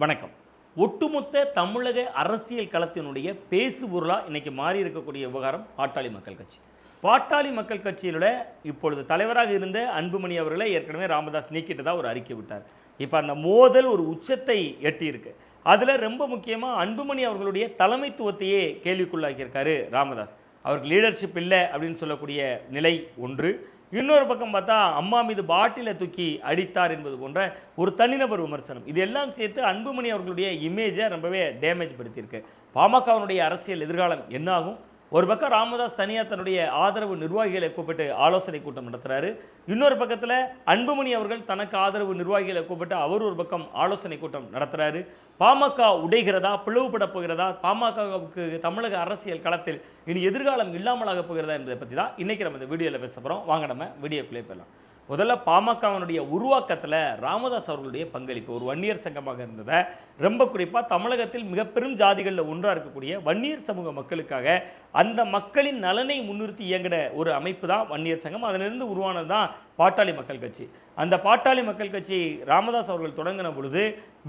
வணக்கம். ஒட்டுமொத்த தமிழக அரசியல் களத்தினுடைய பேசு பொருளாக இன்றைக்கி மாறி இருக்கக்கூடிய விவகாரம் பாட்டாளி மக்கள் கட்சி. பாட்டாளி மக்கள் கட்சியிலோட இப்பொழுது தலைவராக இருந்த அன்புமணி அவர்களை ஏற்கனவே ராமதாஸ் நீக்கிட்டதா ஒரு அறிக்கை விட்டார். இப்போ அந்த மோதல் ஒரு உச்சத்தை எட்டியிருக்கு. அதில் ரொம்ப முக்கியமாக அன்புமணி அவர்களுடைய தலைமைத்துவத்தையே கேள்விக்குள்ளாக்கியிருக்காரு ராமதாஸ். அவருக்கு லீடர்ஷிப் இல்லை அப்படின்னு சொல்லக்கூடிய நிலை ஒன்று. இன்னொரு பக்கம் பார்த்தா அம்மா மீது பாட்டிலை தூக்கி அடித்தார் என்பது போன்ற ஒரு தனிநபர் விமர்சனம். இது எல்லாம் சேர்த்து அன்புமணி அவர்களுடைய இமேஜை ரொம்பவே டேமேஜ் படுத்தியிருக்கு. பாமகவினுடைய அரசியல் எதிர்காலம் என்ன ஆகும்? ஒரு பக்கம் ராமதாஸ் தனியாக தன்னுடைய ஆதரவு நிர்வாகிகளை கூப்பிட்டு ஆலோசனை கூட்டம் நடத்துகிறாரு இன்னொரு பக்கத்தில் அன்புமணி அவர்கள் தனக்கு ஆதரவு நிர்வாகிகளை கூப்பிட்டு அவர் ஒரு பக்கம் ஆலோசனை கூட்டம் நடத்துகிறாரு பாமக உடைகிறதா? பிளவுபட போகிறதா? பாமகவுக்கு தமிழக அரசியல் களத்தில் இனி எதிர்காலம் இல்லாமலாக போகிறதா என்பதை பற்றி தான் இன்றைக்கி நம்ம இந்த வீடியோவில் பேச போகிறோம் வாங்க நம்ம வீடியோக்குள்ளே போயிடலாம். முதல்ல பாமகவினுடைய உருவாக்கத்தில் ராமதாஸ் அவர்களுடைய பங்களிப்பு ஒரு வன்னியர் சங்கமாக இருந்ததை ரொம்ப குறிப்பாக தமிழகத்தில் மிக பெரும் ஜாதிகளில் ஒன்றாக இருக்கக்கூடிய வன்னியர் சமூக மக்களுக்காக அந்த மக்களின் நலனை முன்னிறுத்தி இயங்கின ஒரு அமைப்பு தான் வன்னியர் சங்கம். அதிலிருந்து உருவானது தான் பாட்டாளி மக்கள் கட்சி. அந்த பாட்டாளி மக்கள் கட்சி ராமதாஸ் அவர்கள் தொடங்கின பொழுது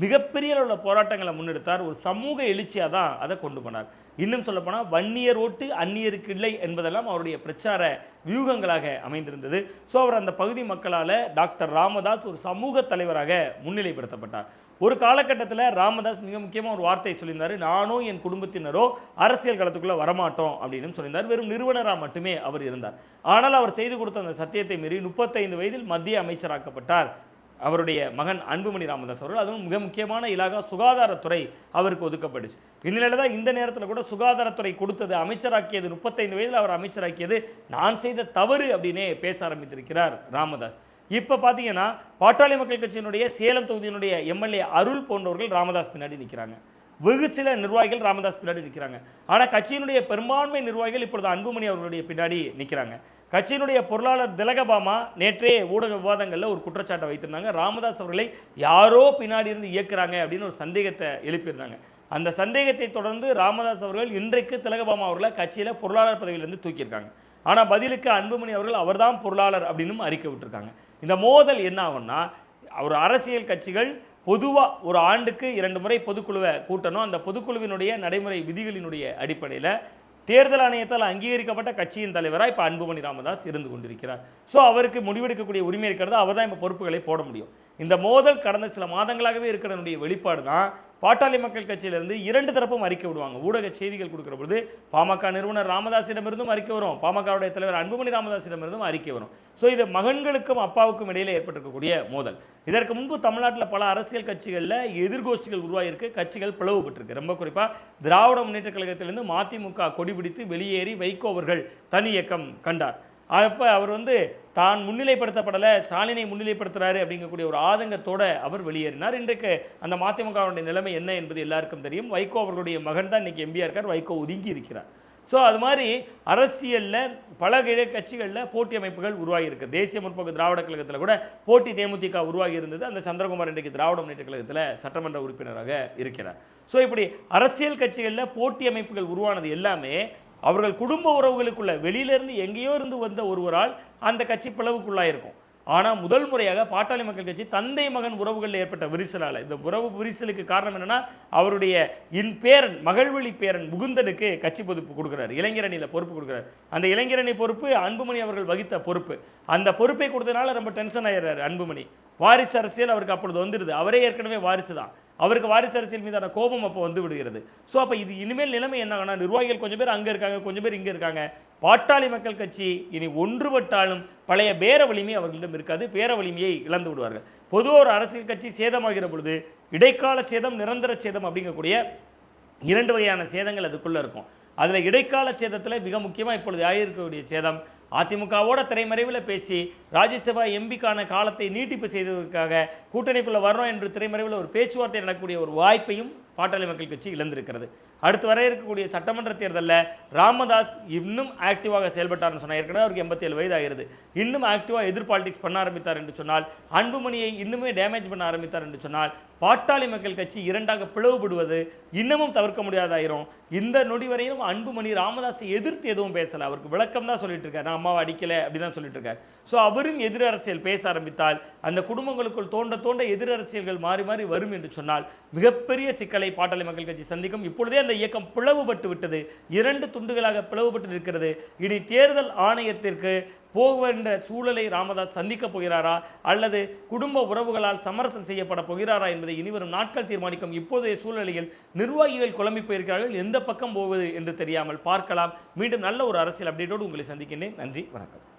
மிகப்பெரிய அளவில் போராட்டங்களை முன்னெடுத்தார். ஒரு சமூக எழுச்சியாக தான் அதை கொண்டு போனார். இன்னும் சொல்லப்போனால் வன்னியர் ஓட்டு அந்நியருக்கு இல்லை என்பதெல்லாம் அவருடைய பிரச்சார வியூகங்களாக அமைந்திருந்தது. ஸோ அவர் அந்த பகுதி மக்களால் டாக்டர் ராமதாஸ் ஒரு சமூக தலைவராக முன்னிலைப்படுத்தப்பட்டார். ஒரு காலகட்டத்தில் ராமதாஸ் மிக முக்கியமாக ஒரு வார்த்தை சொல்லியிருந்தார் நானோ என் குடும்பத்தினரோ அரசியல் களத்துக்குள்ளே வரமாட்டோம் அப்படின்னு சொல்லியிருந்தார். வெறும் நிறுவனராக மட்டுமே அவர் இருந்தார். ஆனால் அவர் செய்து கொடுத்த அந்த சத்தியத்தை மீறி முப்பத்தைந்து வயதில் மத்திய அமைச்சராக்கப்பட்டார். அவருடைய மகன் அன்புமணி ராமதாஸ் அவர்கள். அதுவும் மிக முக்கியமான இலாகா சுகாதாரத்துறை அவருக்கு ஒதுக்கப்பட்டுச்சு. இந்நிலையில் தான் இந்த நேரத்தில் கூட சுகாதாரத்துறை கொடுத்தது அமைச்சராக்கியது முப்பத்தைந்து வயதில் அவர் அமைச்சராக்கியது நான் செய்த தவறு அப்படின்னே பேச ஆரம்பித்திருக்கிறார் ராமதாஸ். இப்போ பார்த்தீங்கன்னா பாட்டாளி மக்கள் கட்சியினுடைய சேலம் தொகுதியினுடைய எம்எல்ஏ அருள் போன்றவர்கள் ராமதாஸ் பின்னாடி நிற்கிறாங்க வெகு சில நிர்வாகிகள் ராமதாஸ் பின்னாடி நிற்கிறாங்க ஆனால் கட்சியினுடைய பெரும்பான்மை நிர்வாகிகள் இப்பொழுது அன்புமணி அவர்களுடைய பின்னாடி நிற்கிறாங்க கட்சியினுடைய பொருளாளர் திலகபாமா நேற்றே ஊடக விவாதங்களில் ஒரு குற்றச்சாட்டை வைத்திருந்தாங்க. ராமதாஸ் அவர்களை யாரோ பின்னாடி இருந்து இயக்குறாங்க அப்படின்னு ஒரு சந்தேகத்தை எழுப்பியிருந்தாங்க. அந்த சந்தேகத்தை தொடர்ந்து ராமதாஸ் அவர்கள் இன்றைக்கு திலகபாமா அவர்களை கட்சியில் பொருளாளர் பதவியிலிருந்து தூக்கியிருக்காங்க. ஆனால் பதிலுக்கு அன்புமணி அவர்கள் அவர்தான் பொருளாளர் அப்படின்னும் அறிக்கை விட்டுருக்காங்க. இந்த மோதல் என்ன ஆகும்னா ஒரு அரசியல் கட்சிகள் பொதுவாக ஒரு ஆண்டுக்கு இரண்டு முறை பொதுக்குழுவை கூட்டணும். அந்த பொதுக்குழுவினுடைய நடைமுறை விதிகளினுடைய அடிப்படையில் தேர்தல் ஆணையத்தால் அங்கீகரிக்கப்பட்ட கட்சியின் தலைவராக இப்போ அன்புமணி ராமதாஸ் இருந்து கொண்டிருக்கிறார். ஸோ அவருக்கு முடிவெடுக்கக்கூடிய உரிமை இருக்கிறது. அவர் தான் இப்போ பொறுப்புகளை போட முடியும். இந்த மோதல் கடந்த சில மாதங்களாகவே இருக்கிறனுடைய வெளிப்பாடு தான் பாட்டாளி மக்கள் கட்சியிலிருந்து இரண்டு தரப்பும் அறிக்கை விடுவாங்க. ஊடக செய்திகள் கொடுக்குற பொழுது பாமக நிறுவனர் ராமதாசிடமிருந்தும் அறிக்கை வரும். பாமகவுடைய தலைவர் அன்புமணி ராமதாசிடமிருந்தும் அறிக்கை வரும். ஸோ இது மகன்களுக்கும் அப்பாவுக்கும் இடையில் ஏற்பட்டிருக்கக்கூடிய மோதல். இதற்கு முன்பு தமிழ்நாட்டில் பல அரசியல் கட்சிகளில் எதிர்கோஷ்டிகள் உருவாகியிருக்கு கட்சிகள் பிளவுபட்டிருக்கு ரொம்ப குறிப்பாக திராவிட முன்னேற்ற கழகத்திலிருந்து மதிமுக கொடி பிடித்து வெளியேறி வைகோவர்கள் தனி இயக்கம் கண்டார். அப்போ அவர் வந்து தான் முன்னிலைப்படுத்தப்படலை ஸ்டாலினை முன்னிலைப்படுத்துகிறாரு அப்படிங்கக்கூடிய ஒரு ஆதங்கத்தோட அவர் வெளியேறினார். இன்றைக்கு அந்த மதிமுகவுடைய நிலைமை என்ன என்பது எல்லாருக்கும் தெரியும். வைகோ அவர்களுடைய மகன் தான் இன்றைக்கி எம்பியாக இருக்கார். வைகோ ஒதுங்கி இருக்கிறார். ஸோ அது மாதிரி அரசியலில் பல கிழ கட்சிகளில் போட்டி அமைப்புகள் உருவாகியிருக்கு தேசிய முற்போக்கு திராவிட கழகத்தில் கூட போட்டி தேமுதிக உருவாகி இருந்தது. அந்த சந்திரகுமார் இன்றைக்கு திராவிட முன்னேற்ற கழகத்தில் சட்டமன்ற உறுப்பினராக இருக்கிறார். ஸோ இப்படி அரசியல் கட்சிகளில் போட்டி அமைப்புகள் உருவானது எல்லாமே அவர்கள் குடும்ப உறவுகளுக்குள்ள வெளியிலேருந்து எங்கேயோ இருந்து வந்த ஒருவரால் அந்த கட்சி பிளவுக்குள்ளாயிருக்கும். ஆனால் முதல் முறையாக பாட்டாளி மக்கள் கட்சி தந்தை மகன் உறவுகளில் ஏற்பட்ட விரிசலால் இந்த உறவு விரிசலுக்கு காரணம் என்னென்னா அவருடைய இன் பேரன் மகள்வழி பேரன் முகுந்தனுக்கு கட்சி பொறுப்பு கொடுக்குறாரு. இளைஞரணியில் பொறுப்பு கொடுக்குறாரு. அந்த இளைஞரணி பொறுப்பு அன்புமணி அவர்கள் வகித்த பொறுப்பு. அந்த பொறுப்பை கொடுத்ததுனால ரொம்ப டென்ஷன் ஆயிடுறாரு அன்புமணி. வாரிசு அரசியல் அவருக்கு அப்பொழுது வந்துடுது. அவரே ஏற்கனவே வாரிசு தான் அவருக்கு வாரிசு அரசியல் மீதான கோபம் அப்போ வந்து விடுகிறது. ஸோ அப்போ இது இனிமேல் நிலைமை என்ன? ஆகும்னா நிர்வாகிகள் கொஞ்சம் பேர் அங்கே இருக்காங்க கொஞ்சம் பேர் இங்கே இருக்காங்க. பாட்டாளி மக்கள் கட்சி இனி ஒன்றுபட்டாலும் பழைய பேர வலிமை அவர்களிடம் இருக்காது பேர வலிமையை இழந்து விடுவார்கள். பொதுவாக ஒரு அரசியல் கட்சி சேதமாகிற பொழுது இடைக்கால சேதம் நிரந்தர சேதம் அப்படிங்கக்கூடிய இரண்டு வகையான சேதங்கள் அதுக்குள்ளே இருக்கும். அதில் இடைக்கால சேதத்தில் மிக முக்கியமாக இப்பொழுது ஆகியிருக்கக்கூடிய சேதம்? அதிமுகவோட திரைமறைவில் பேசி ராஜ்யசபா எம்பிக்கான காலத்தை நீட்டிப்பு செய்ததற்காக கூட்டணிக்குள்ளே வரணும் என்று திரைமறைவில் ஒரு பேச்சுவார்த்தை நடக்கக்கூடிய ஒரு வாய்ப்பையும் பாட்டாளி மக்கள் கட்சி இழந்திருக்கிறது. அடுத்து வர இருக்கக்கூடிய சட்டமன்ற தேர்தலில் ராமதாஸ் இன்னும் ஆக்டிவாக செயல்பட்டார்னு சொன்னால் ஏற்கனவே அவருக்கு எண்பத்தேழு வயது ஆகிறது. இன்னும் ஆக்டிவாக எதிர் பாலிடிக்ஸ் பண்ண ஆரம்பித்தார் என்று சொன்னால் அன்புமணியை இன்னுமே டேமேஜ் பண்ண ஆரம்பித்தார் என்று சொன்னால் பாட்டாளி மக்கள் கட்சி இரண்டாக பிளவுபடுவது இன்னமும் தவிர்க்க முடியாதாயிரும். இந்த நொடி வரையிலும் அன்புமணி ராமதாஸை எதிர்த்து எதுவும் பேசலை. அவருக்கு விளக்கம் தான் சொல்லிட்டு இருக்காரு. நான் அம்மாவை அடிக்கலை அப்படி தான் சொல்லிட்டு இருக்காரு. ஸோ அவரும் எதிர் அரசியல் பேச ஆரம்பித்தால் அந்த குடும்பங்களுக்குள் தோண்ட தோண்ட எதிர் அரசியல்கள் மாறி மாறி வரும் என்று சொன்னால் மிகப்பெரிய சிக்கலை பாட்டாளி மக்கள் கட்சி சந்திக்கும். இப்பொழுதே அந்த இயக்கம் பிளவுபட்டு விட்டது. இரண்டு துண்டுகளாக பிளவுபட்டு இருக்கிறது இனி தேர்தல் ஆணையத்திற்கு போகின்ற சூழலை ராமதாஸ் சந்திக்கப் போகிறாரா? அல்லது குடும்ப உறவுகளால் சமரசம் செய்யப்பட போகிறாரா என்பதை இனிவரும் நாட்கள் தீர்மானிக்கும் இப்போதைய சூழ்நிலையில் நிர்வாகிகள் குழம்பி போயிருக்கிறார்கள். எந்த பக்கம் போவது என்று தெரியாமல் பார்க்கலாம். மீண்டும் நல்ல ஒரு அரசியல் அப்டேட்டோடு உங்களை சந்திக்கின்றேன். நன்றி. வணக்கம்.